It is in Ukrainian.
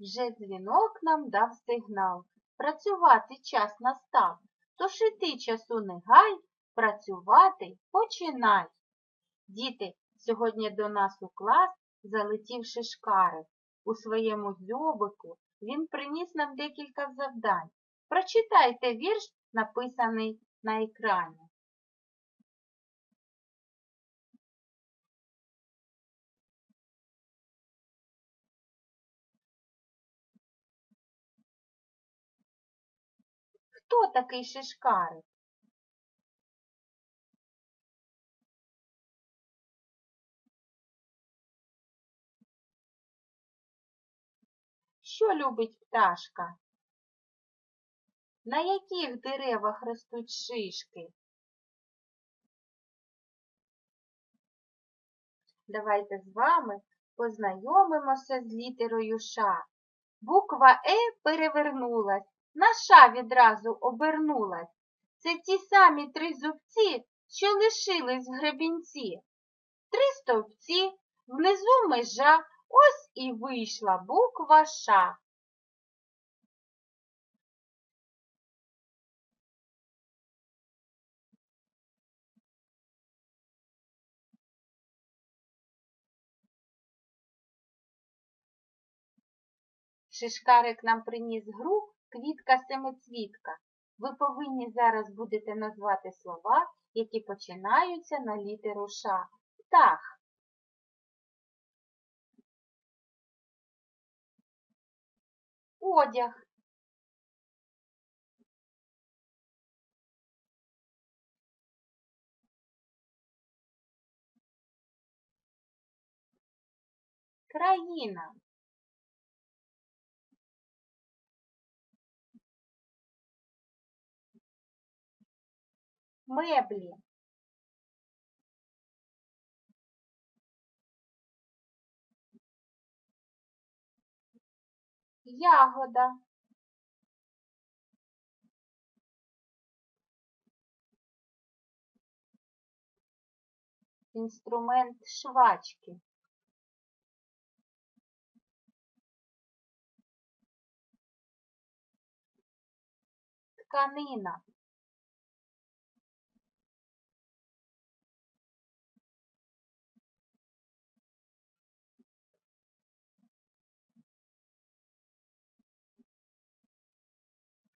Вже дзвінок нам дав сигнал. Працювати час настав. Тож і ти часу не гай, працювати починай. Діти, сьогодні до нас у клас залетів шишкарик. У своєму дзьобику він приніс нам декілька завдань. Прочитайте вірш, написаний на екрані. Хто такий шишкарик? Що любить пташка? На яких деревах ростуть шишки? Давайте з вами познайомимося з літерою Ш. Буква Е перевернулась, на Ш відразу обернулась. Це ті самі три зубці, що лишились в гребінці. Три стовпці, внизу межа, ось і вийшла буква Ш. Шишкарик нам приніс гру квітка семицвітка. Ви повинні зараз будете назвати слова, які починаються на літеру Ш. Птах, одяг, країна, меблі, ягода, інструмент швачки, тканина,